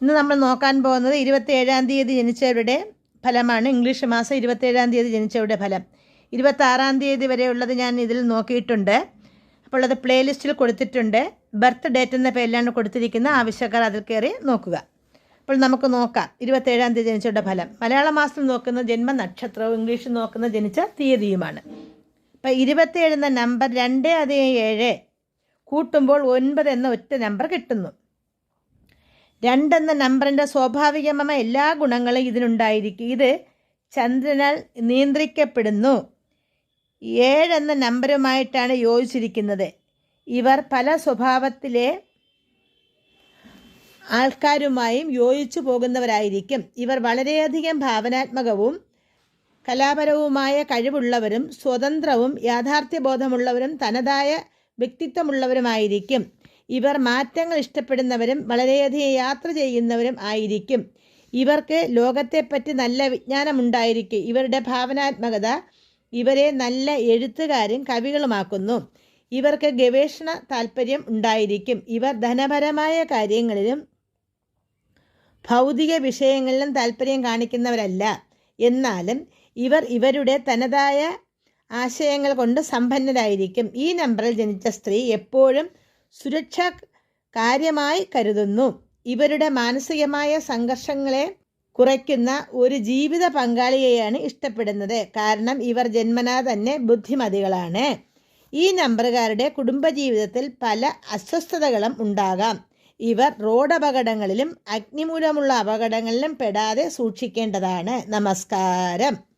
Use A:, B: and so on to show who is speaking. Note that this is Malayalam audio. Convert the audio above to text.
A: ഇന്ന് നമ്മൾ നോക്കാൻ പോകുന്നത് ഇരുപത്തേഴാം തീയതി ജനിച്ചവരുടെ ഫലമാണ്. ഇംഗ്ലീഷ് മാസം ഇരുപത്തേഴാം തീയതി ജനിച്ചവരുടെ ഫലം. ഇരുപത്താറാം തീയതി വരെയുള്ളത് ഞാൻ ഇതിൽ നോക്കിയിട്ടുണ്ട്. അപ്പോൾ അത് പ്ലേലിസ്റ്റിൽ കൊടുത്തിട്ടുണ്ട്. ബർത്ത് ഡേറ്റ് എന്ന പേരിലാണ് കൊടുത്തിരിക്കുന്ന. ആവശ്യക്കാർ അതിൽ കയറി നോക്കുക. അപ്പോൾ നമുക്ക് നോക്കാം. ഇരുപത്തേഴാം തീയതി ജനിച്ചവരുടെ ഫലം. മലയാള മാസം നോക്കുന്ന ജന്മ നക്ഷത്രവും ഇംഗ്ലീഷ് നോക്കുന്ന ജനിച്ച തീയതിയുമാണ്. അപ്പോൾ ഇരുപത്തേഴ് എന്ന നമ്പർ രണ്ട് അധികം ഏഴ് കൂട്ടുമ്പോൾ ഒൻപത് എന്ന ഒറ്റ നമ്പർ കിട്ടുന്നു. രണ്ടെന്ന നമ്പറിന്റെ സ്വാഭാവികമായ എല്ലാ ഗുണങ്ങളും ഇതിനുണ്ടായിരിക്കും. ഇത് ചന്ദ്രനാൽ നിയന്ത്രിക്കപ്പെടുന്നു. ഏഴെന്ന നമ്പരുമായിട്ടാണ് യോജിച്ചിരിക്കുന്നത്. ഇവർ പല സ്വഭാവത്തിലെ ആൾക്കാരുമായും യോജിച്ചു പോകുന്നവരായിരിക്കും. ഇവർ വളരെയധികം ഭാവനാത്മകവും കലാപരവുമായ കഴിവുള്ളവരും സ്വതന്ത്രവും യാഥാർത്ഥ്യബോധമുള്ളവരും തനതായ വ്യക്തിത്വമുള്ളവരുമായിരിക്കും. ഇവർ മാറ്റങ്ങൾ ഇഷ്ടപ്പെടുന്നവരും വളരെയധികം യാത്ര ചെയ്യുന്നവരും ആയിരിക്കും. ഇവർക്ക് ലോകത്തെപ്പറ്റി നല്ല വിജ്ഞാനമുണ്ടായിരിക്കും. ഇവരുടെ ഭാവനാത്മകത ഇവരെ നല്ല എഴുത്തുകാരും കവികളുമാക്കുന്നു. ഇവർക്ക് ഗവേഷണ താല്പര്യം ഉണ്ടായിരിക്കും. ഇവർ ധനപരമായ കാര്യങ്ങളിലും ഭൗതിക വിഷയങ്ങളിലും താല്പര്യം കാണിക്കുന്നവരല്ല. എന്നാലും ഇവർ ഇവരുടെ തനതായ ആശയങ്ങൾ കൊണ്ട് സമ്പന്നരായിരിക്കും. ഈ നമ്പറിൽ ജനിച്ച സ്ത്രീ എപ്പോഴും സുരക്ഷ കാര്യമായി കരുതുന്നു. ഇവരുടെ മാനസികമായ സംഘർഷങ്ങളെ കുറയ്ക്കുന്ന ഒരു ജീവിത പങ്കാളിയെയാണ് ഇഷ്ടപ്പെടുന്നത്. കാരണം ഇവർ ജന്മനാ തന്നെ ബുദ്ധിമതികളാണ്. ഈ നമ്പറുകാരുടെ കുടുംബജീവിതത്തിൽ പല അസ്വസ്ഥതകളും ഉണ്ടാകാം. ഇവർ റോഡ് അപകടങ്ങളിലും അഗ്നിമൂലമുള്ള അപകടങ്ങളിലും പെടാതെ സൂക്ഷിക്കേണ്ടതാണ്. നമസ്കാരം.